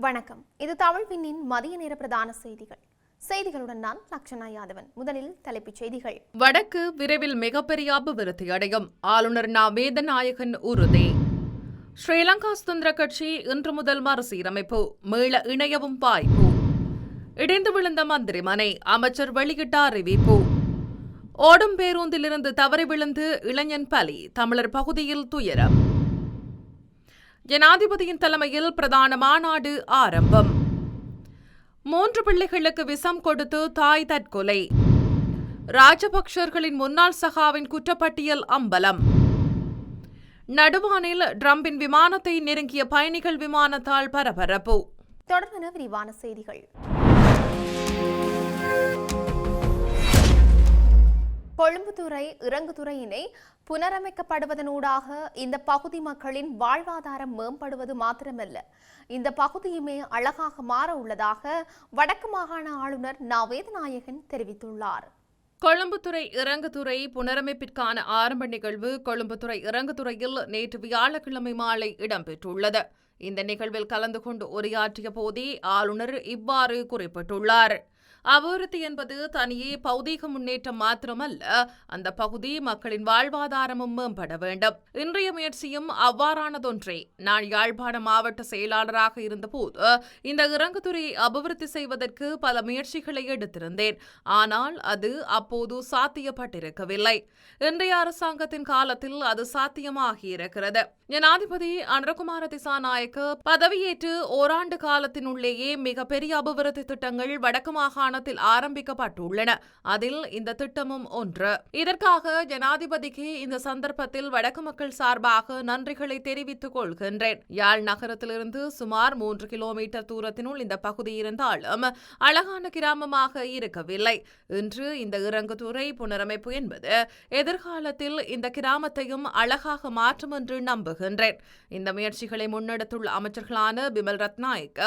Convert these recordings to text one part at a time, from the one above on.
வணக்கம். இது தமிழ் விண்ணின் மதிய நேர பிரதான செய்திகள். செய்திகளுடன் நான் லக்ஷனா யாதவன். முதலில் தலைப்புச் செய்திகள். வடக்கு விரைவில் மிகப்பெரிய அபிவிருத்தி அடையும். ஆளுநர் நா. வேதநாயகன் உறுதி. ஸ்ரீலங்கா சுதந்திர கட்சி இன்று முதல் மறுசீரமைப்பு. மீள இணையவும் வாய்ப்பு. இடிந்து விழுந்த மந்திரிமனை அமைச்சர் வெளியிட்ட அறிவிப்பு. ஓடும் பேருந்திலிருந்து தவறி விழுந்து இளைஞன் பலி. தமிழர் பகுதியில் துயரம். ஜனாதிபதியின் தலைமையில் பிரதான மாநாடு ஆரம்பம். மூன்று பிள்ளைகளுக்கு விஷம் கொடுத்து தாய் தற்கொலை. ராஜபக்சர்களின் முன்னாள் சகாவின் குற்றப்பட்டியல் அம்பலம். நடுவானில் ட்ரம்பின் விமானத்தை நெருங்கிய பயணிகள் விமானத்தால் பரபரப்பு. தொடர்பான விரிவான செய்திகள். கொழும்புத்துறை இறங்குதுறையினை புனரமைக்கப்படுவதனூடாக இந்த பகுதி மக்களின் வாழ்வாதாரம் மேம்படுவது மாத்திரமல்ல. இந்த பகுதியுமே அழகாக மாற உள்ளதாக வடக்கு மாகாண ஆளுநர் நவேதநாயகன் தெரிவித்துள்ளார். கொழும்புத்துறை இறங்குதுறை புனரமைப்பிற்கான ஆரம்ப நிகழ்வு கொழும்புத்துறை இறங்குதுறையில் நேற்று வியாழக்கிழமை மாலை இடம்பெற்றுள்ளது. இந்த நிகழ்வில் கலந்து கொண்டு உரையாற்றிய போதே ஆளுநர் இவ்வாறு குறிப்பிட்டுள்ளார். அபிவிருத்தி என்பது தனியே பௌதீக முன்னேற்றம் மாத்திரமல்ல அந்த பகுதி மக்களின் வாழ்வாதாரமும் மேம்பட வேண்டும். இன்றைய முயற்சியும் அவ்வாறானதொன்றே. நான் யாழ்ப்பாண மாவட்ட செயலாளராக இருந்தபோது இந்த இறங்குதுறையை அபிவிருத்தி செய்வதற்கு பல முயற்சிகளை எடுத்திருந்தேன். ஆனால் அது அப்போது சாத்தியப்பட்டிருக்கவில்லை. இன்றைய அரசாங்கத்தின் காலத்தில் அது சாத்தியமாகியிருக்கிறது. ஜனாதிபதி அனுரகுமார திசாநாயக்க பதவியேற்று ஓராண்டு காலத்தினுள்ளேயே மிகப்பெரிய அபிவிருத்தி திட்டங்கள் வடக்கு மாகாண மாகாணத்தில் ஆரம்பிக்கப்பட்டுள்ளன. அதில் இந்த திட்டமும் ஒன்று. இதற்காக ஜனாதிபதிக்கு இந்த சந்தர்ப்பத்தில் வடக்கு மக்கள் சார்பாக நன்றிகளை தெரிவித்துக் கொள்கின்றேன். யாழ் நகரத்திலிருந்து சுமார் மூன்று கிலோமீட்டர் தூரத்தினுள் இந்த பகுதி இருந்தாலும் அழகான கிராமமாக இருக்கவில்லை. இன்று இந்த இறங்குதுறை புனரமைப்பு என்பது எதிர்காலத்தில் இந்த கிராமத்தையும் அழகாக மாற்றும் என்று நம்புகின்றேன். இந்த முயற்சிகளை முன்னெடுத்துள்ள அமைச்சர்களான பிமல் ரத்நாயக்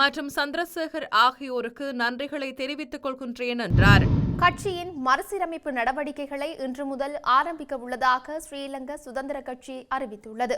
மற்றும் சந்திரசேகர் ஆகியோருக்கு நன்றிகளை தெரிவித்துக் கொள்கின்றேன் என்றார். கட்சியின் மறுசீரமைப்பு நடவடிக்கைகளை இன்று முதல் ஆரம்பிக்க உள்ளதாக ஸ்ரீலங்கா சுதந்திர கட்சி அறிவித்துள்ளது.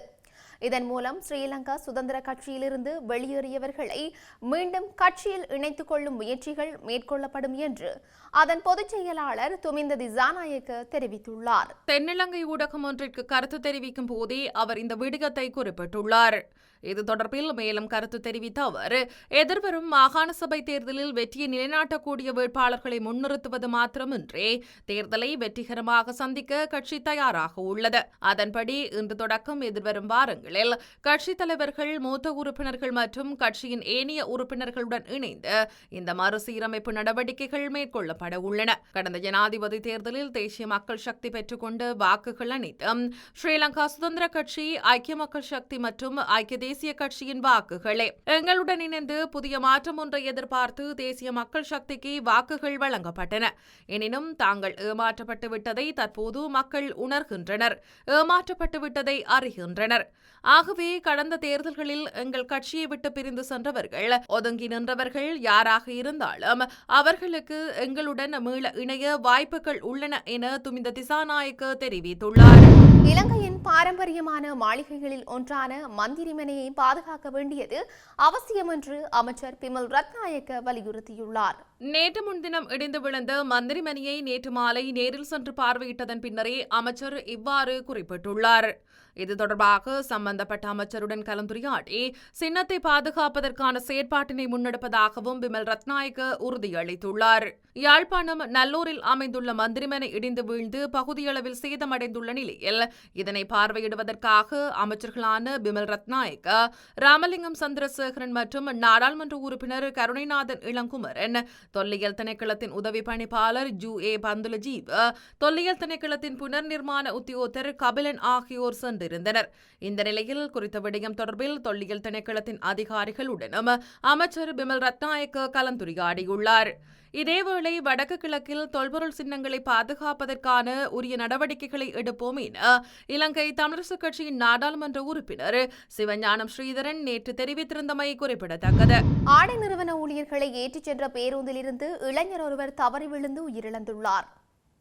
இதன் மூலம் ஸ்ரீலங்கா சுதந்திர கட்சியிலிருந்து வெளியேறியவர்களை மீண்டும் கட்சியில் இணைத்துக் கொள்ளும் முயற்சிகள் மேற்கொள்ளப்படும் என்று அதன் பொதுச் செயலாளர் துமிந்த திசாநாயக்க தெரிவித்துள்ளார். தென்னிலங்கை ஊடகம் ஒன்றிற்கு கருத்து தெரிவிக்கும் போதே அவர் இந்த விடயத்தை குறிப்பிட்டுள்ளார். இது தொடர்பில் மேலும் கருத்து தெரிவித்த அவர் எதிர்வரும் மாகாண சபை தேர்தலில் வெற்றியை நிலைநாட்டக்கூடிய வேட்பாளர்களை முன்னிறுத்துவது மாத்திரமின்றி தேர்தலை வெற்றிகரமாக சந்திக்க கட்சி தயாராக உள்ளது. அதன்படி இன்று தொடக்கம் எதிர்வரும் வாரங்களில் கட்சித் தலைவர்கள் மூத்த உறுப்பினர்கள் மற்றும் கட்சியின் ஏனைய உறுப்பினர்களுடன் இணைந்து இந்த மறுசீரமைப்பு நடவடிக்கைகள் மேற்கொள்ளப்பட உள்ளன. கடந்த ஜனாதிபதி தேர்தலில் தேசிய மக்கள் சக்தி பெற்றுக்கொண்ட வாக்குகள் அனைத்தும் ஸ்ரீலங்கா சுதந்திர கட்சி ஐக்கிய மக்கள் சக்தி மற்றும் ஐக்கிய தேசிய கட்சியின் வாக்குகளே. எங்களுடன் இணைந்து புதிய மாற்றம் ஒன்றை எதிர்பார்த்து தேசிய மக்கள் சக்திக்கு வாக்குகள் வழங்கப்பட்டன. எனினும் தாங்கள் ஏமாற்றப்பட்டு விட்டதை தற்போது மக்கள் உணர்கின்றனர். ஏமாற்றப்பட்டு விட்டதை அறிகின்றனர். ஆகவே கடந்த தேர்தல்களில் எங்கள் கட்சியை விட்டு பிரிந்து சென்றவர்கள் ஒதுங்கி நின்றவர்கள் யாராக இருந்தாலும் அவர்களுக்கு எங்களுடன் மீள இணைய வாய்ப்புகள் உள்ளன என துமிந்த திசாநாயக்க தெரிவித்துள்ளார். இலங்கையின் பாரம்பரியமான மாளிகைகளில் ஒன்றான மந்திரிமனையை பாதுகாக்க வேண்டியது அவசியம் என்று அமைச்சர் பிமல் ரத்நாயக்க வலியுறுத்தியுள்ளார். நேற்று முன்தினம் இடிந்து விழுந்த மந்திரிமனையை நேற்று மாலை நேரில் சென்று பார்வையிட்டதன் பின்னரே அமைச்சர் இவ்வாறு குறிப்பிட்டுள்ளார். இது தொடர்பாக சம்பந்தப்பட்ட அமைச்சருடன் கலந்துரையாடி சின்னத்தை பாதுகாப்பதற்கான செயற்பாட்டினை முன்னெடுப்பதாகவும் பிமல் ரத்நாயக்க உறுதியளித்துள்ளார். யாழ்ப்பாணம் நல்லூரில் அமைந்துள்ள மந்திரிமனை இடிந்து வீழ்ந்து பகுதியளவில் சேதமடைந்துள்ள நிலையில் இதனை பார்வையிடுவதற்காக அமைச்சர்களான பிமல் ரத்நாயக்க ராமலிங்கம் சந்திரசேகரன் மற்றும் நாடாளுமன்ற உறுப்பினர் கருணைநாதன் இளங்குமரன் தொல்லியல் திணைக்களத்தின் உதவி பணிப்பாளர் ஜூ ஏ பந்துலஜீவ் தொல்லியல் திணைக்களத்தின் புனர் நிர்மாண உத்தியோகத்தர் கபிலன் ஆகியோர் கொண்டிருந்தனர். இந்த நிலையில் குறித்த விடயம் தொடர்பில் தொல்லியல் திணைக்களத்தின் அதிகாரிகளுடனும் அமைச்சர் பிமல் ரத்நாயக்க கலந்துரையாடியுள்ளார். இதேவேளை வடக்கு கிழக்கில் தொல்பொருள் சின்னங்களை பாதுகாப்பதற்கான உரிய நடவடிக்கைகளை எடுப்போம் என இலங்கை தமிழரசுக் கட்சியின் நாடாளுமன்ற உறுப்பினர் சிவஞானம் ஸ்ரீதரன் நேற்று தெரிவித்திருந்தமை குறிப்பிடத்தக்கது. ஆடை நிறுவன ஊழியர்களை ஏற்றிச் சென்ற பேருந்திலிருந்து இளைஞர் ஒருவர் தவறி விழுந்து உயிரிழந்துள்ளார்.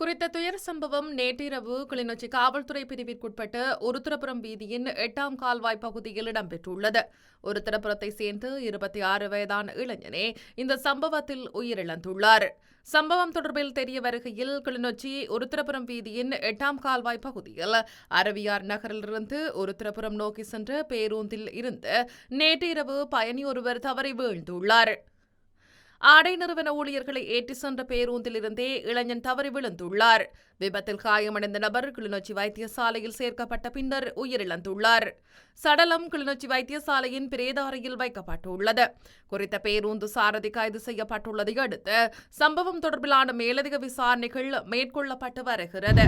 குறித்த துயர சம்பவம் நேற்றிரவு கிளிநொச்சி காவல்துறை பிரிவிற்குட்பட்ட ஒருத்திரபுரம் வீதியின் எட்டாம் கால்வாய் பகுதியில் இடம்பெற்றுள்ளது. ஒருத்திரபுரத்தை சேர்ந்து இருபத்தி ஆறு வயதான இளைஞனே இந்த சம்பவத்தில் உயிரிழந்துள்ளார். சம்பவம் தொடர்பில் தெரிய வருகையில் கிளிநொச்சி ஒருத்திரபுரம் வீதியின் எட்டாம் கால்வாய் பகுதியில் அரவியார் நகரிலிருந்து ஒருத்திரபுரம் நோக்கி சென்ற பேருந்தில் இருந்து நேற்றிரவு பயணி ஒருவர் தவறி வீழ்ந்துள்ளார். ஆடை நிறுவன ஊழியர்களை ஏற்றி சென்ற பேருந்திலிருந்தே இளைஞன் தவறி விழுந்துள்ளார். விபத்தில் காயமடைந்த நபர் கிளிநொச்சி வைத்தியசாலையில் சேர்க்கப்பட்ட பின்னர் உயிரிழந்துள்ளார். சடலம் கிளிநொச்சி வைத்தியசாலையின் பிரேத அறையில் வைக்கப்பட்டுள்ளது. குறித்த பேருந்து சாரதி கைது செய்யப்பட்டுள்ளதை அடுத்து சம்பவம் தொடர்பிலான மேலதிக விசாரணைகள் மேற்கொள்ளப்பட்டு வருகிறது.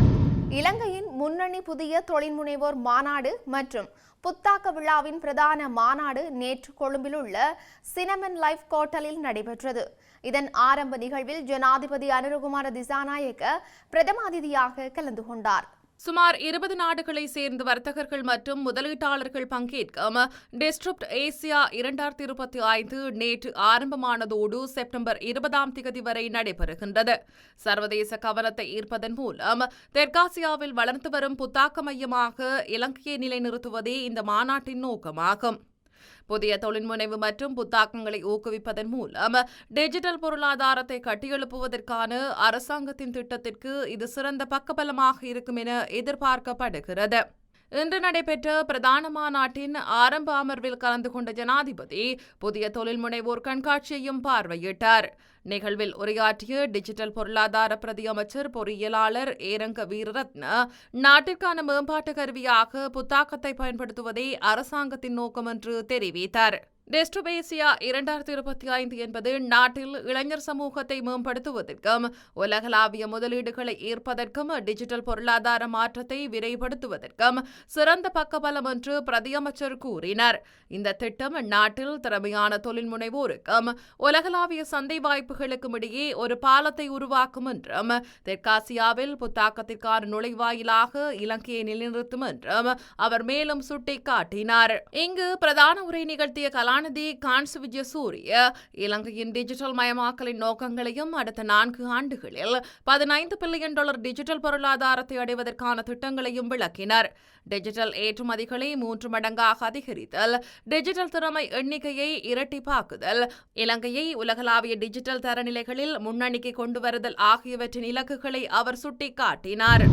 இலங்கையின் முன்னணி புதிய தொழில்முனைவோர் மாநாடு மற்றும் புத்தாக்க விழாவின் பிரதான மாநாடு நேற்று கொழும்பில் உள்ள சினமன் லைஃப் கோட்டலில் நடைபெற்றது. இதன் ஆரம்ப நிகழ்வில் ஜனாதிபதி அனுரகுமார திசாநாயக்க பிரதம அதிதியாக கலந்து கொண்டார். சுமார் இருபது நாடுகளை சேர்ந்த வர்த்தகர்கள் மற்றும் முதலீட்டாளர்கள் பங்கேற்கும் டிஸ்ட்ரிப்ட் ஏசியா இரண்டாயிரத்தி இருபத்தி ஐந்து நேற்று ஆரம்பமானதோடு செப்டம்பர் இருபதாம் தேதி வரை நடைபெறுகின்றது. சர்வதேச கவனத்தை ஈர்ப்பதன் மூலம் தெற்காசியாவில் வளர்ந்து வரும் புத்தாக்க மையமாக இலங்கையை நிலைநிறுத்துவதே இந்த மாநாட்டின் நோக்கமாகும். புதிய தொழில்முனைவு மற்றும் புத்தாக்கங்களை ஊக்குவிப்பதன் மூலம் டிஜிட்டல் பொருளாதாரத்தை கட்டியெழுப்புவதற்கான அரசாங்கத்தின் திட்டத்திற்கு இது சிறந்த பக்கபலமாக இருக்கும் என எதிர்பார்க்கப்படுகிறது. இன்று நடைபெற்ற பிரதான மாநாட்டின் ஆரம்ப அமர்வில் கலந்து கொண்ட ஜனாதிபதி புதிய தொழில் முனைவோர் கண்காட்சியையும் பார்வையிட்டார். நிகழ்வில் உரையாற்றிய டிஜிட்டல் பொருளாதார பிரதி அமைச்சர் பொறியியலாளர் ஏரங்க வீரரத்ன நாட்டிற்கான மேம்பாட்டு கருவியாக புத்தாக்கத்தை பயன்படுத்துவதே அரசாங்கத்தின் நோக்கம் என்று தெரிவித்தார். டெஸ்டுபேசியா இரண்டாயிரத்தி இருபத்தி ஐந்து என்பது நாட்டில் இளைஞர் சமூகத்தை மேம்படுத்துவதற்கும் உலகளாவிய முதலீடுகளை ஈர்ப்பதற்கும் டிஜிட்டல் பொருளாதார மாற்றத்தை விரைப்படுத்துவதற்கும் சிறந்த பக்கபலம் என்று பிரதியமைச்சர் கூறினார். இந்த திட்டம் நாட்டில் திறமையான தொழில் முனைவோருக்கும் உலகளாவிய சந்தை வாய்ப்புகளுக்கும் இடையே ஒரு பாலத்தை உருவாக்கும் என்றும் தெற்காசியாவில் புத்தாக்கத்திற்கான நுழைவாயிலாக இலங்கையை நிலைநிறுத்தும் என்றும் அவர் மேலும் சுட்டிக்காட்டினார். இங்கு பிரதான உரை நிகழ்த்திய கலாநிதி கான்சு விஜயசூரிய இலங்கையின் டிஜிட்டல் மயமாக்கலின் நோக்கங்களையும் அடுத்த நான்கு ஆண்டுகளில் பதினைந்து பில்லியன் டாலர் டிஜிட்டல் பொருளாதாரத்தை அடைவதற்கான திட்டங்களையும் விளக்கினர். டிஜிட்டல் ஏற்றுமதிகளை மூன்று மடங்காக அதிகரித்தல் டிஜிட்டல் திறமை எண்ணிக்கையை இரட்டிப்பாக்குதல் இலங்கையை உலகளாவிய டிஜிட்டல் தரநிலைகளில் முன்னணிக்கு கொண்டு வருதல் ஆகியவற்றின் இலக்குகளை அவர் சுட்டிக்காட்டினார்.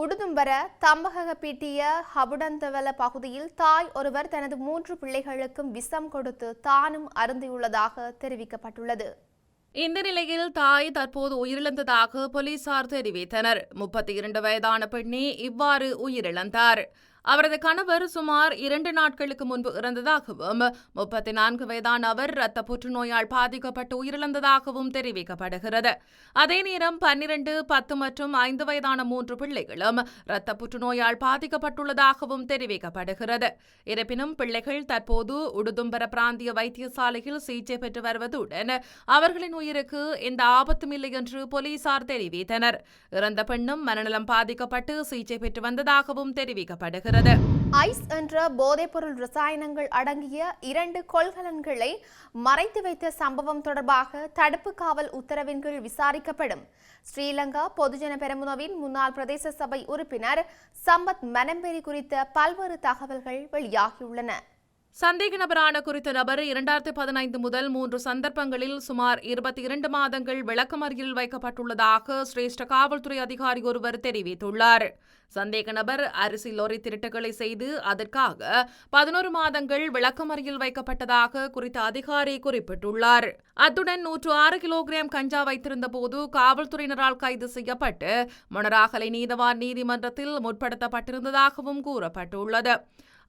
உடுதும்பர தம்பகப்பிட்டிய ஹபுடந்தவல பகுதியில் தாய் ஒருவர் தனது மூன்று பிள்ளைகளுக்கும் விஷம் கொடுத்து தானும் அருந்தியுள்ளதாக தெரிவிக்கப்பட்டுள்ளது. இந்த நிலையில் தாய் தற்போது உயிரிழந்ததாக போலீசார் தெரிவித்தனர். முப்பத்தி இரண்டு வயதான பெண்ணே இவ்வாறு உயிரிழந்தார். அவரது கணவர் சுமார் இரண்டு நாட்களுக்கு முன்பு இறந்ததாகவும் முப்பத்தி நான்கு வயதான அவர் இரத்த புற்றுநோயால் பாதிக்கப்பட்டு உயிரிழந்ததாகவும் தெரிவிக்கப்படுகிறது. அதே நேரம் பன்னிரண்டு பத்து மற்றும் ஐந்து வயதான மூன்று பிள்ளைகளும் இரத்த புற்றுநோயால் பாதிக்கப்பட்டுள்ளதாகவும் தெரிவிக்கப்படுகிறது. இருப்பினும் பிள்ளைகள் தற்போது உடுதும்பர பிராந்திய வைத்தியசாலையில் சிகிச்சை பெற்று வருவதுடன் அவர்களின் உயிருக்கு எந்த ஆபத்தும் இல்லை என்று போலீசார் தெரிவித்தனர். இறந்த பெண்ணும் மனநலம் பாதிக்கப்பட்டு சிகிச்சை பெற்று வந்ததாகவும் தெரிவிக்கப்படுகிறது. ஐஸ் என்ற போதைப்பொருள் ரசாயனங்கள் அடங்கிய இரண்டு கொள்கலன்களை மறைத்து வைத்த சம்பவம் தொடர்பாக தடுப்பு காவல் உத்தரவின் கீழ் விசாரிக்கப்படும். ஸ்ரீலங்கா பொதுஜன பெரமுனவின் முன்னாள் பிரதேச சபை உறுப்பினர் சம்பத் மனம்பெரி குறித்த பல்வேறு தகவல்கள் வெளியாகியுள்ளன. சந்தேக நபரான குறித்த நபர் இரண்டாயிரத்தி பதினைந்து முதல் மூன்று சந்தர்ப்பங்களில் சுமார் இருபத்தி இரண்டு மாதங்கள் விளக்கமறியில் வைக்கப்பட்டுள்ளதாக சிரேஷ்ட காவல்துறை அதிகாரி ஒருவர் தெரிவித்துள்ளார். சந்தேக நபர் அரிசி லொரி திருட்டுகளை செய்து அதற்காக பதினோரு மாதங்கள் விளக்கமறியில் வைக்கப்பட்டதாக குறித்த அதிகாரி குறிப்பிட்டுள்ளார். அத்துடன் நூற்று ஆறு கிலோகிராம் கஞ்சா வைத்திருந்த போது காவல்துறையினரால் கைது செய்யப்பட்டு மணராகலை நீதவான் நீதிமன்றத்தில் முற்படுத்தப்பட்டிருந்ததாகவும் கூறப்பட்டுள்ளது.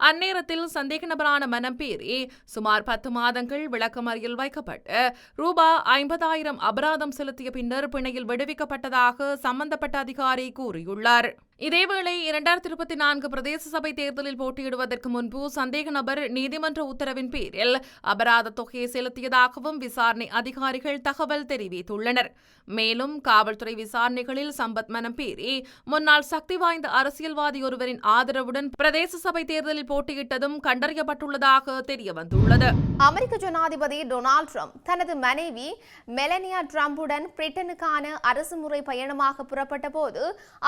அந்நேரத்தில் சந்தேக நபரான மனம்பேரி சுமார் பத்து மாதங்கள் விளக்கமறியல் வைக்கப்பட்டு ரூபா ஐம்பதாயிரம் அபராதம் செலுத்திய பின்னர் பிணையில் விடுவிக்கப்பட்டதாக சம்பந்தப்பட்ட அதிகாரி கூறியுள்ளார். இதேவேளை இரண்டாயிரத்தி இருபத்தி நான்கு பிரதேச சபை தேர்தலில் போட்டியிடுவதற்கு முன்பு சந்தேக நபர் நீதிமன்ற உத்தரவின் பேரில் அபராத தொகையை செலுத்தியதாகவும் விசாரணை அதிகாரிகள் தகவல் தெரிவித்துள்ளனர். மேலும் காவல்துறை விசாரணைகளில் சம்பத் மனம் பேரி முன்னாள் சக்தி வாய்ந்த அரசியல்வாதி ஒருவரின் ஆதரவுடன் பிரதேச சபை தேர்தலில் போட்டியிட்டதும் கண்டறியப்பட்டுள்ளதாக தெரியவந்துள்ளது. அமெரிக்க ஜனாதிபதி டொனால்ட் ட்ரம்ப் தனது மனைவி மெலனியா ட்ரம்புடன் பிரிட்டனுக்கான அரசுமுறை பயணமாக புறப்பட்ட போது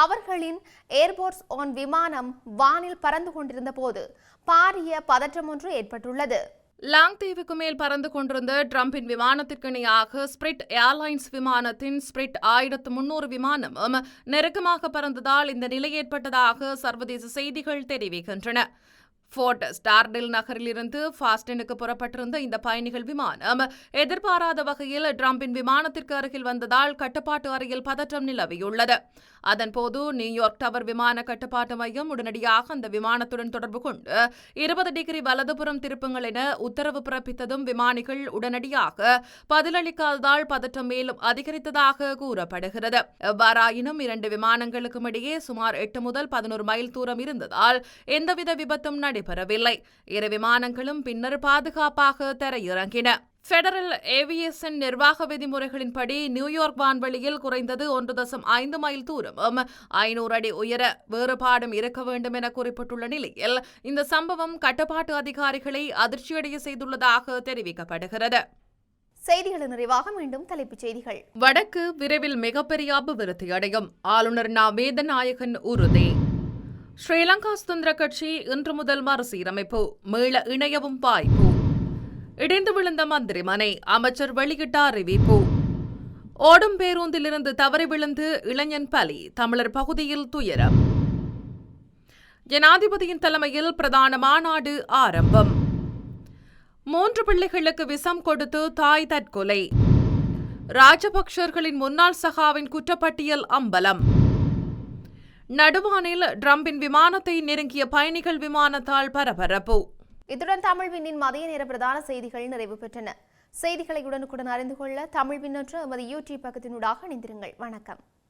அவர்களின் ஏர்போர்ட்ஸ் ஒன் விமானம் வானில் பறந்து கொண்டிருந்த போது பாரிய பதற்றம் ஒன்று ஏற்பட்டுள்ளது. லாங் தீவுக்கு மேல் பறந்து கொண்டிருந்த ட்ரம்பின் விமானத்திற்கு இணையாக ஸ்பிரிட் ஏர்லைன்ஸ் விமானத்தின் ஸ்பிரிட் ஆயிரத்து முன்னூறு விமானமும் நெருக்கமாக பறந்ததால் இந்த நிலை ஏற்பட்டதாக சர்வதேச செய்திகள் தெரிவிக்கின்றன. ஃபோர்ட் ஸ்டார்டில் நகரிலிருந்து ஃபாஸ்டனுக்கு புறப்பட்டிருந்த இந்த பயணிகள் விமானம் எதிர்பாராத வகையில் ட்ரம்பின் விமானத்திற்கு அருகில் வந்ததால் கட்டுப்பாட்டு அறையில் பதற்றம் நிலவியுள்ளது. அதன்போது நியூயார்க் டவர் விமான கட்டுப்பாட்டு மையம் உடனடியாக அந்த விமானத்துடன் தொடர்பு கொண்டு இருபது டிகிரி வலதுபுறம் திருப்புங்கள் என உத்தரவு பிறப்பித்ததும் விமானிகள் உடனடியாக பதிலளிக்காததால் பதற்றம் மேலும் அதிகரித்ததாக கூறப்படுகிறது. எவ்வாறாயினும் இரண்டு விமானங்களுக்கும் இடையே சுமார் எட்டு முதல் பதினோரு மைல் தூரம் இருந்ததால் எந்தவித விபத்தும் நடைபெறவில்லை இரு விமானங்களும் பின்னர் பாதுகாப்பாக தரையிறங்கின. பெடரல் ஏவியேஷன் நிர்வாக விதிமுறைகளின்படி நியூயார்க் வான்வெளியில் குறைந்தது ஒன்று தசம் ஐந்து மைல் தூரமும் ஐநூறு அடி உயர வேறுபாடும் இருக்க வேண்டும் என குறிப்பிட்டுள்ள நிலையில் இந்த சம்பவம் கட்டுப்பாட்டு அதிகாரிகளை அதிர்ச்சியடைய செய்துள்ளதாக தெரிவிக்கப்படுகிறது. செய்திகளின் நிறைவாக மீண்டும் தலைப்புச் செய்திகள். வடக்கு விரைவில் மிகப்பெரிய அபிவிருத்தி அடையும் ஆளுநர் நா. வேதநாயகன் உறுதி. ஸ்ரீலங்கா சுதந்திர கட்சி இன்று முதல் மறுசீரமைப்பு. மீள இணையவும் வாய்ப்பு. இடிந்து விழுந்த மந்திரிமனை அமைச்சர் வெளியிட்ட அறிவிப்பு. ஓடும் பேருந்திலிருந்து தவறி விழுந்து இளைஞன் பலி தமிழர் பகுதியில் துயரம். ஜனாதிபதியின் தலைமையில் பிரதான மாநாடு ஆரம்பம். மூன்று பிள்ளைகளுக்கு விஷம் கொடுத்து தாய் தற்கொலை. ராஜபக்சர்களின் முன்னாள் சகாவின் குற்றப்பட்டியல் அம்பலம். நடுவானில் ட்ரம்பின் விமானத்தை நெருங்கிய பயணிகள் விமானத்தால் பரபரப்பு. இத்துடன் தமிழ் விண்ணின் மதிய நேர பிரதான செய்திகள் நிறைவு பெற்றன. செய்திகளை உடனுக்குடன் அறிந்து கொள்ள தமிழ் விண்ணற்ற எமது யூடியூப் பக்கத்தினூடாக இணைந்திருங்கள். வணக்கம்.